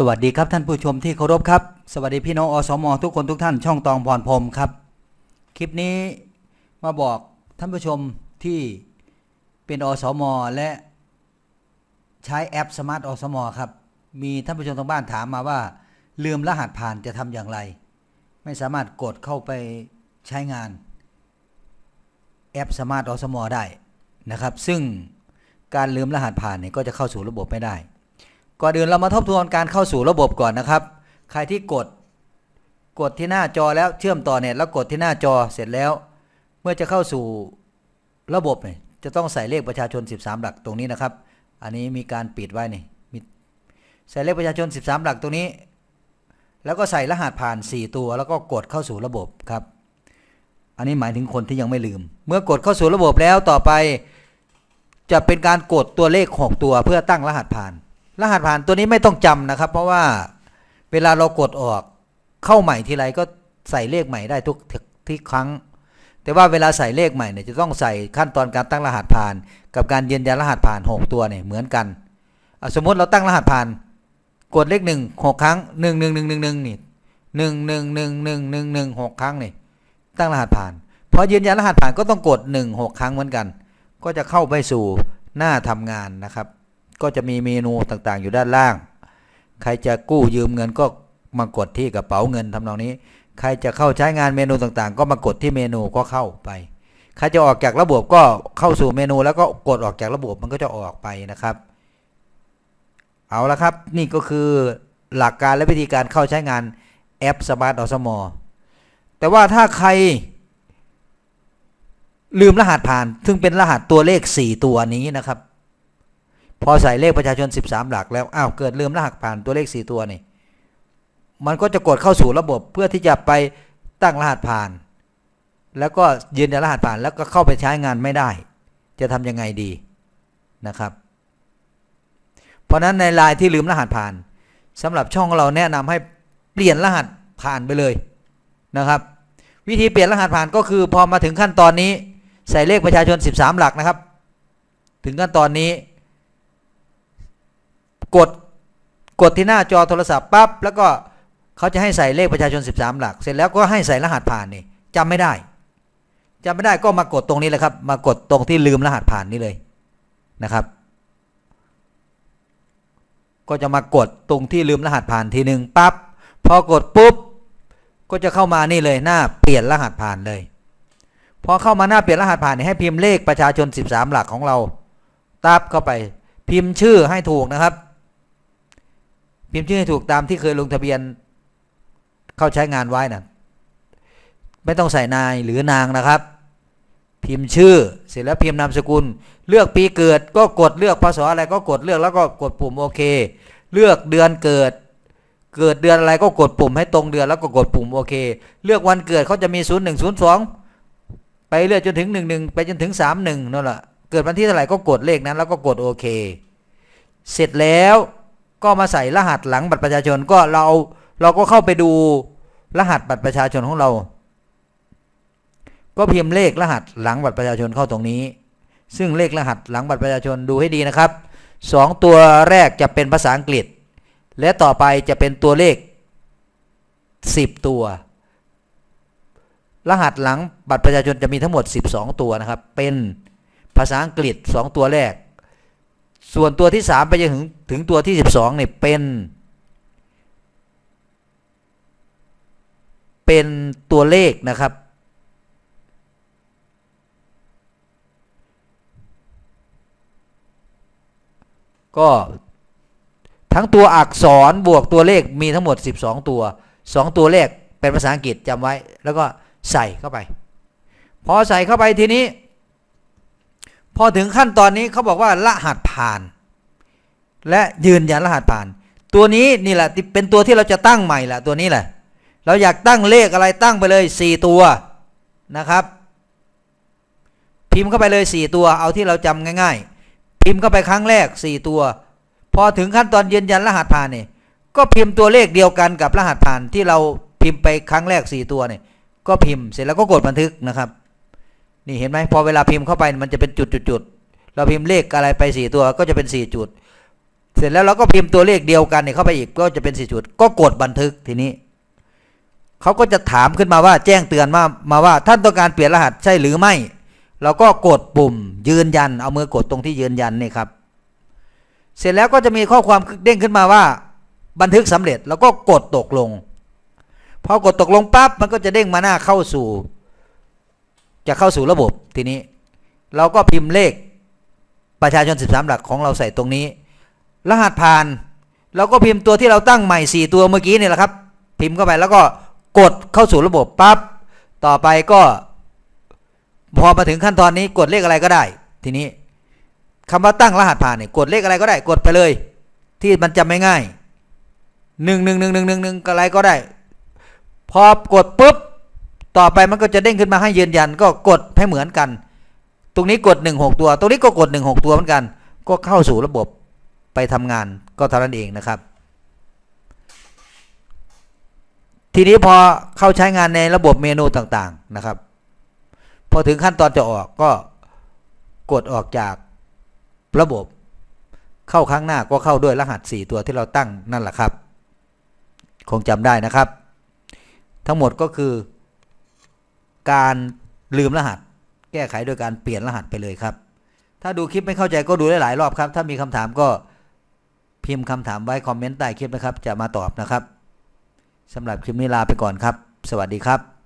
สวัสดีครับท่านผู้ชมที่เคารพครับ สวัสดีพี่น้องอสมทุกคนทุกท่านช่องตองพรพรมครับ คลิปนี้มาบอกท่านผู้ชมที่เป็นอสมและใช้แอปสมาร์ทอสมครับ มีท่านผู้ชมทางบ้านถามมาว่า ลืมรหัสผ่านจะทำอย่างไร ไม่สามารถกดเข้าไปใช้งาน แอปสมาร์ทอสมได้นะครับ ซึ่งการลืมรหัสผ่านเนี่ยก็จะเข้าสู่ระบบไม่ได้ ก่อนอื่นเรามาทบทวนการเข้าสู่ระบบก่อนนะครับ ใครที่กด กดที่หน้าจอแล้วเชื่อมต่อเน็ตแล้วกดที่หน้าจอเสร็จแล้ว เมื่อจะเข้าสู่ระบบเนี่ยจะต้องใส่เลขประชาชน 13 หลักตรงนี้นะครับ อันนี้มีการปิดไว้นี่มีใส่เลขประชาชน 13 หลักตรงนี้ แล้วก็ใส่รหัสผ่าน 4 ตัว แล้วก็กดเข้าสู่ระบบครับ อันนี้หมายถึงคนที่ยังไม่ลืม เมื่อกดเข้าสู่ระบบแล้วต่อไป จะเป็นการกดตัวเลข 6 ตัวเพื่อตั้งรหัสผ่าน รหัสผ่านตัวนี้ไม่ต้องจำนะครับ เพราะว่าเวลาเรากดออกเข้าใหม่ทีไรก็ใส่เลขใหม่ได้ทุกทุกครั้ง แต่ว่าเวลาใส่เลขใหม่เนี่ยจะต้องใส่ขั้นตอนการตั้งรหัสผ่าน กับการยืนยันรหัสผ่าน 6 ตัวเนี่ยเหมือนกันสมมติเราตั้งรหัสผ่าน กดเลขหนึ่งหกครั้งหนึ่งหนึ่งหนึ่งหนึ่งหนึ่งนี่หนึ่งหนึ่งหนึ่งหนึ่งหนึ่งหนึ่งหกครั้งนี่ตั้งรหัสผ่านพอยืนยันรหัสผ่านก็ต้องกดหนึ่งหกครั้งเหมือนกัน ก็จะเข้าไปสู่หน้าทำงานนะครับ ก็จะมีเมนูต่างๆ อยู่ด้านล่าง ใครจะกู้ยืมเงินก็มากดที่กระเป๋าเงินทำนองนี้ ใครจะเข้าใช้งานเมนูต่างๆ ก็มากดที่เมนูก็เข้าไป ใครจะออกจากระบบก็เข้าสู่เมนูแล้วก็กดออกจากระบบมันก็จะออกไปนะครับ เอาละครับนี่ก็คือหลักการและวิธีการเข้าใช้งานแอป Smart o s m o แต่ว่าถ้าใครลืมรหัสผ่าน ซึ่งเป็นรหัสตัวเลข 4 ตัวนี้นะครับ พอใส่เลขประชาชน 13 หลักแล้วอ้าวเกิดลืมรหัสผ่านตัวเลข 4 ตัวนี่มันก็จะกดเข้าสู่ระบบเพื่อที่จะไปตั้งรหัสผ่าน แล้วก็ยืนยันรหัสผ่านแล้วก็เข้าไปใช้งานไม่ได้ จะทำยังไงดีนะครับ เพราะฉะนั้นในลน์ที่ลืมรหัสผ่านสำหรับช่องเราแนะนำให้เปลี่ยนรหัสผ่านไปเลยนะครับ วิธีเปลี่ยนรหัสผ่านก็คือพอมาถึงขั้นตอนนี้ ใส่เลขประชาชน 13 หลักนะครับ ถึงขั้นตอนนี้ กดกดที่หน้าจอโทรศัพท์ปั๊บแล้วก็เขาจะให้ใส่เลขประชาชน 13 หลัก เสร็จแล้วก็ให้ใส่รหัสผ่านนี่จำไม่ได้จำไม่ได้ก็มากดตรงนี้เลยครับ มากดตรงที่ลืมรหัสผ่านนี่เลยนะครับ ก็จะมากดตรงที่ลืมรหัสผ่านทีหนึ่งปั๊บพอกดปุ๊บก็จะเข้ามานี่เลยหน้าเปลี่ยนรหัสผ่านเลยพอเข้ามาหน้าเปลี่ยนรหัสผ่านให้พิมพ์เลขประชาชน 13 หลักของเรา ตับเข้าไปพิมพ์ชื่อให้ถูกนะครับ พิมพ์ชื่อให้ถูกตามที่เคยลงทะเบียน เข้าใช้งานไว้นะไม่ต้องใส่นายหรือนางนะครับ พิมพ์ชื่อเสร็จแล้วพิมพ์นามสกุล เลือกปีเกิดก็กดเลือกพศอะไรก็กดเลือกแล้วก็กดปุ่มโอเค เลือกเดือนเกิด เกิดเดือนอะไรก็กดปุ่มให้ตรงเดือนแล้วก็กดปุ่มโอเค เลือกวันเกิดเขาจะมี 0 1 0 2 ไปเรื่อยจนถึง 1 1 ไปจนถึง 3 1นั่นแหละเกิดวันที่เท่าไหร่ก็กดเลขนั้นแล้วก็กดโอเค เสร็จแล้ว ก็มาใส่รหัสหลังบัตรประชาชนก็เราเราก็เข้าไปดูรหัสบัตรประชาชนของเรา ก็พิมพ์เลขรหัสหลังบัตรประชาชนเข้าตรงนี้ ซึ่งเลขรหัสหลังบัตรประชาชนดูให้ดีนะครับสองตัวแรกจะเป็นภาษาอังกฤษ และต่อไปจะเป็นตัวเลข 10 ตัว รหัสหลังบัตรประชาชนจะมีทั้งหมด 12 ตัวนะครับ เป็นภาษาอังกฤษ 2 ตัวแรก ส่วนตัวที่3ไปจนถึงถึงตัวที่12เนี่ยเป็น เป็นตัวเลขนะครับ ก็ทั้งตัวอักษรบวกตัวเลขมีทั้งหมด 12 ตัว 2 ตัวเลขเป็นภาษาอังกฤษจำไว้ แล้วก็ใส่เข้าไป พอใส่เข้าไปทีนี้ พอถึงขั้นตอนนี้เขาบอกว่ารหัสผ่าน และยืนยันรหัสผ่าน ตัวนี้นี่แหละเป็นตัวที่เราจะตั้งใหม่แหละตัวนี้แหละ เราอยากตั้งเลขอะไรตั้งไปเลย 4 ตัวนะครับ พิมพ์เข้าไปเลย 4 ตัวเอาที่เราจำง่าย ๆ พิมพ์เข้าไปครั้งแรก 4 ตัว พอถึงขั้นตอนยืนยันรหัสผ่านเนี่ยก็พิมพ์ตัวเลขเดียวกันกับรหัสผ่านที่เราพิมพ์ไปครั้งแรก 4 ตัวเนี่ยก็พิมพ์เสร็จแล้วก็กดบันทึกนะครับ นี่เห็นไหมพอเวลาพิมพ์เข้าไปมันจะเป็นจุดจุดจุดเราพิมพ์เลขอะไรไป4ตัวก็จะเป็น4จุด เสร็จแล้วเราก็พิมพ์ตัวเลขเดียวกันเนี่ยเข้าไปอีกก็จะเป็นสี่จุด ก็กดบันทึกทีนี้เขาก็จะถามขึ้นมาว่าแจ้งเตือนมามาว่า ท่านต้องการเปลี่ยนรหัสใช่หรือไม่ เราก็กดปุ่ม ยืนยัน เอามือกดตรงที่ยืนยันนี่ครับ เสร็จแล้วก็จะมีข้อความเด้งขึ้นมาว่า บันทึกสำเร็จแล้วก็กดตกลงพอกดตกลงปั๊บมันก็จะเด้งมาหน้าเข้าสู่ จะเข้าสู่ระบบทีนี้ เราก็พิมพ์เลขประชาชน 13 หลักของเราใส่ตรงนี้ รหัสผ่าน เราก็พิมพ์ตัวที่เราตั้งใหม่ 4 ตัวเมื่อกี้นี่แหละครับ พิมพ์เข้าไปแล้วก็กดเข้าสู่ระบบปั๊บต่อไปก็พอมาถึงขั้นตอนนี้กดเลขอะไรก็ได้ ทีนี้คำว่าตั้งรหัสผ่านเนี่ยกดเลขอะไรก็ได้กดไปเลย ที่มันจำไม่ง่ายหนึ่งหนึ่งหนึ่งหนึ่งหนึ่งหนึ่งอะไรก็ได้ พอกดปุ๊บ ต่อไปมันก็จะเด้งขึ้นมาให้ยืนยันก็กดให้เหมือนกัน ตรงนี้กด 1 6 ตัว ตรงนี้ก็กด 1 6 ตัวเหมือนกัน ก็เข้าสู่ระบบไปทำงานก็เท่านั้นเองนะครับ ทีนี้พอเข้าใช้งานในระบบเมนูต่างๆนะครับ พอถึงขั้นตอนจะออกก็กดออกจากระบบ เข้าครั้งหน้าก็เข้าด้วยรหัส 4 ตัวที่เราตั้งนั่นแหละครับ คงจำได้นะครับ ทั้งหมดก็คือ การลืมรหัส แก้ไขโดยการเปลี่ยนรหัสไปเลยครับ ถ้าดูคลิปไม่เข้าใจก็ดูได้หลายรอบครับ ถ้ามีคำถามก็พิมพ์คำถามไว้คอมเมนต์ใต้คลิปนะครับ จะมาตอบนะครับสำหรับคลิปนี้ลาไปก่อนครับ สวัสดีครับ